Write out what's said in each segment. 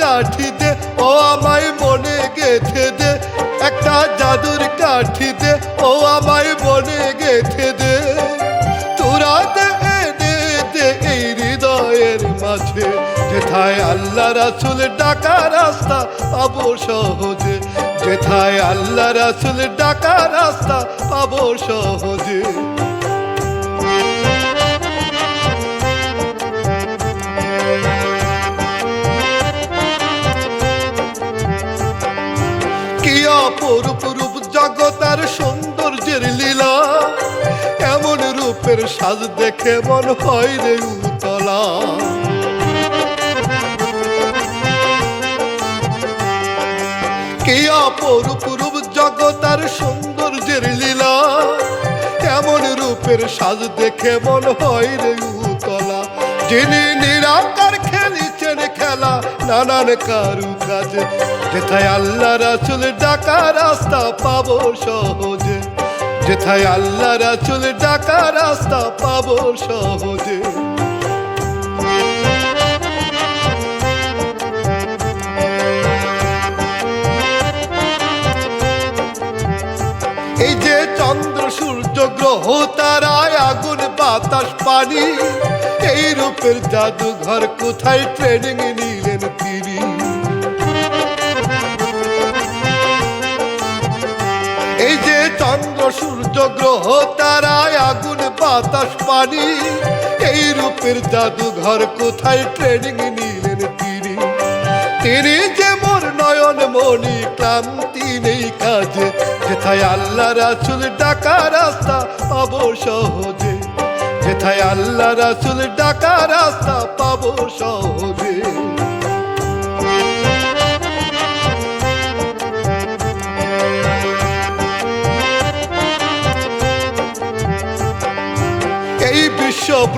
কাঠি দে, ও আমায় মনে গেথে দে। একটা জাদুর কাঠি দে, ও আমায় মনে গেথে দে। তোরা দে দে এই হৃদয়ের মাঝে, যেথায় আল্লাহ রাসুল ডাকা রাস্তা পাবো সহজে। যেথায় আল্লাহ রাসুল ডাকা রাস্তা পাবো সহজে। কি অপরূপ রূপ জগতার সৌন্দর্যের লীলা। এমন রূপের সাজ দেখে মন হয় রে উতলা। কি অপরূপ রূপ জগতার সৌন্দর্যের লীলা। এমন রূপের সাজ দেখে মন হয় রে উতলা। যিনি নিরাকার খেলিছেন খেলা, নানান কারু কাজে যেথায় আল্লাহ রাসুল ডাকা রাস্তা পাবো সহজে। যেথায় আল্লাহ রাসুল ডাকা রাস্তা পাবো সহজে। এই যে চন্দ্র, সূর্য, গ্রহ তারায় আগুন, বাতাস, পানি, এই রূপের জাদুঘর কোথায়? ট্রেনিং নিলেন তিনি। তারায় আগুন, বাতাস, পানি। এই রূপের জাদুঘর কোথায়? ট্রেনিং নিলেন তিনি। তিনি যে মোর নয়ন, মনি ক্লান্তি নেই কাজে। যেথায় আল্লাহ রাসুল ডাকা রাস্তা, পাবো সহজে। যেথায় আল্লাহ রাসুল ডাকা রাস্তা, পাবো সহজে।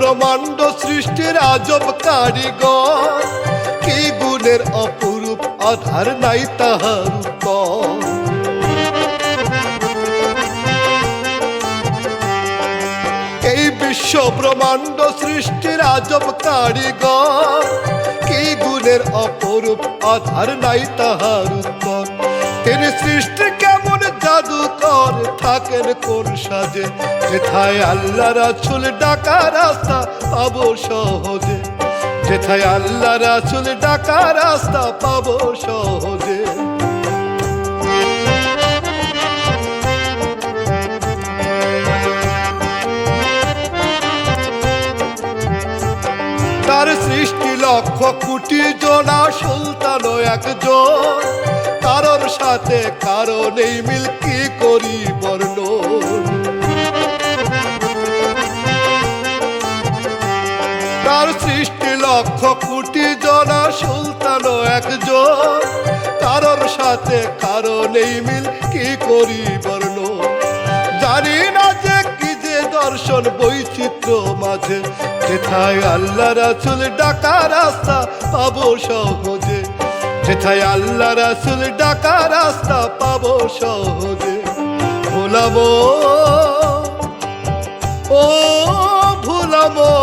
ব্রহ্মাণ্ড সৃষ্টির আজব কারিগর। কি গুণের অপরূপ আধার নাই তাহার এই বিশ্ব ব্রহ্মাণ্ড সৃষ্টির আজব কারিগর। কি গুণের অপরূপ আধার নাই তাহার তিনি সৃষ্টি কেমন জাদুকর। থাকেন কোন সাজে? যেথায় আল্লাহ রাসুল ডাকা রাস্তা, পাবো সহজে। যেথায় আল্লাহ রাসুল ডাকা রাস্তা, পাবো সহজে। তার সৃষ্টি লক্ষ কোটি জনা সুলতান একজন। সাথে কারও নেই মিল কি করি বর্ণ। তার সৃষ্টি লক্ষ কোটি জনা সুলতান একজন। কারোর সাথে কারও নেই মিল কি করি বর্ণ। জানি না যে কি যে দর্শন বৈচিত্র্য মাঝে। যেথায় আল্লাহ রাসুল ডাকা রাস্তা পাবো সহজে। যেথায় আল্লাহ রাসুল ডাকা রাস্তা পাবো সহজে, ভোলাবো। ও ভুলামো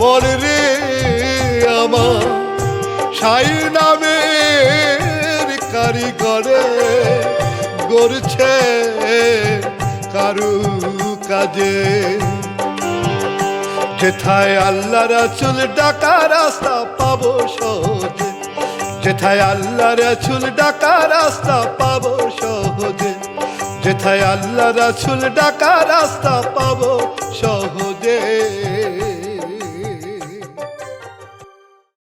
মন রে আমার, সাই নামের কারিগরে গড়ছে কারু কাজে। যেথায় আল্লাহ রাসুল ডাকা রাস্তা পাব সহজে। যেথায় আল্লাহ রাসুল ডাকা রাস্তা পাবো সহজে। যেথায় আল্লাহ রাসুল ডাকা রাস্তা পাবো সহজে।